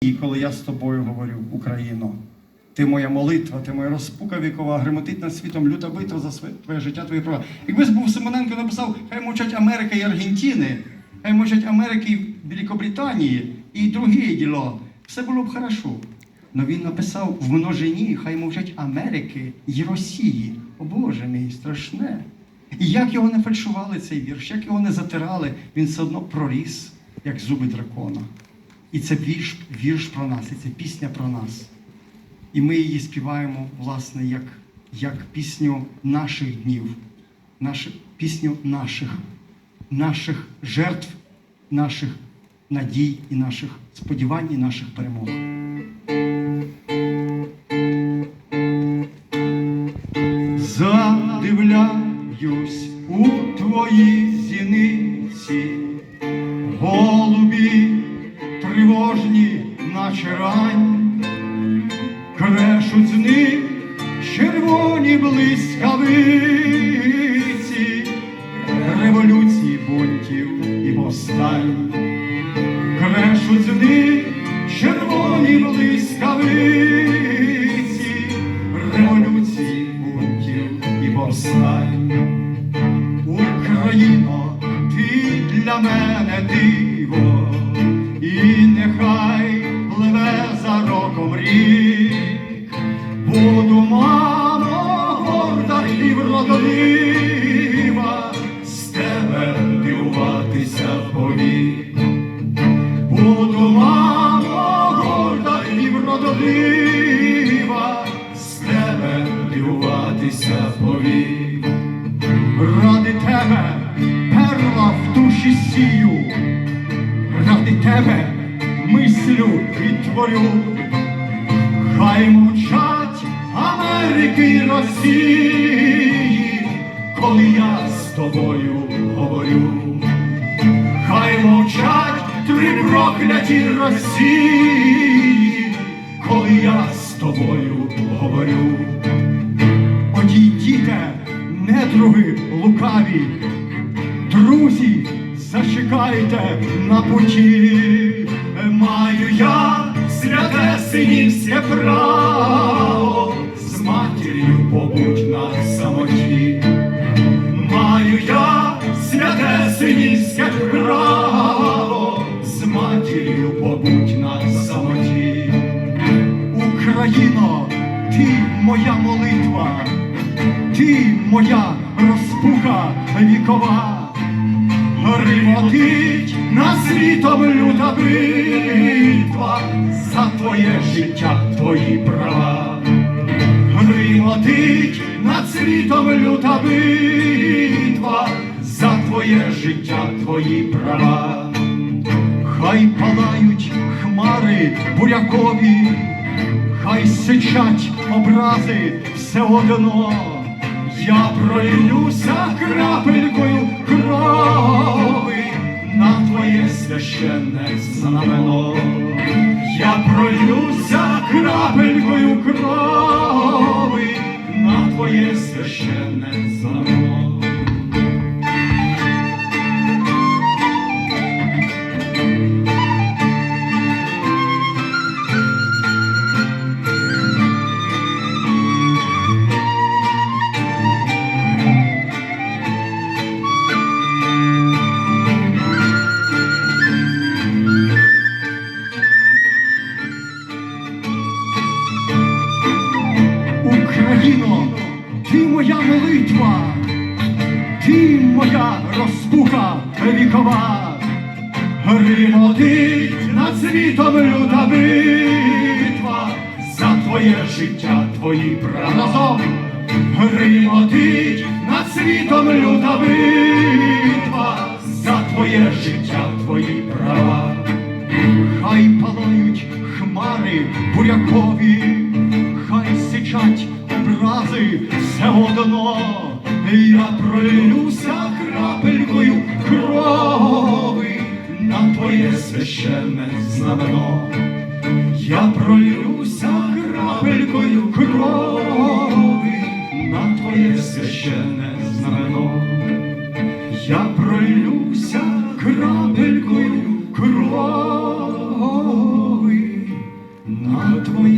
І коли я з тобою говорю, Україно, ти моя молитва, ти моя розпука вікова, гремотить над світом люта битва за своє твоє життя, твої права. Якби був Симоненко написав, хай мовчать Америка і Аргентини, хай мовчать Америки і Великобританії і друге діло, все було б хорошо. Но він написав в множині, хай мовчать Америки і Росії. О Боже мій, страшне. І як його не фальшували цей вірш, як його не затирали, він все одно проріс, як зуби дракона. І це вірш, вірш про нас, і це пісня про нас. І ми її співаємо, власне, як, як пісню наших днів, нашу, пісню наших, наших жертв, наших надій і наших сподівань і наших перемог. Задивляюсь у твої зіниці, наче рань, крешуть з них червоні блискавиці, вродлива, з тебе дивуватися повік. Ради тебе перла в душі сію, ради тебе мислю і творю, хай мовчать Америки і Росії, коли я з тобою говорю, хай мовчать три прокляті Росії, тобою говорю. Одійдіте, недруги лукаві, друзі, зачекайте на путі. Маю я святе синівське право, з матір'ю побудь на самоті. Україно, ти моя молитва, ти моя розпука вікова, Гримотить на світом люта битва, за твоє життя, твої права. Гримотить над світом люта битва, за твоє життя, твої права. Хай палають хмари бурякові, хай сичать образи все одно. Я пролюся крапелькою крови на твоє священне знамено. Я пролюся крапелькою крови моя молитва, ти моя розпука вікова, Гримотить над світом люта битва, за твоє життя, твої. Разом Гримотить над світом люта битва, за твоє життя, твої права. Хай палають хмари бурякові, хай сичать сльози все одно, я пролюся крапелькою крови на твоє священне знамено, я пролюся крапелькою крови на твоє священне знамено, я пролюся крапелькою крови на твоє.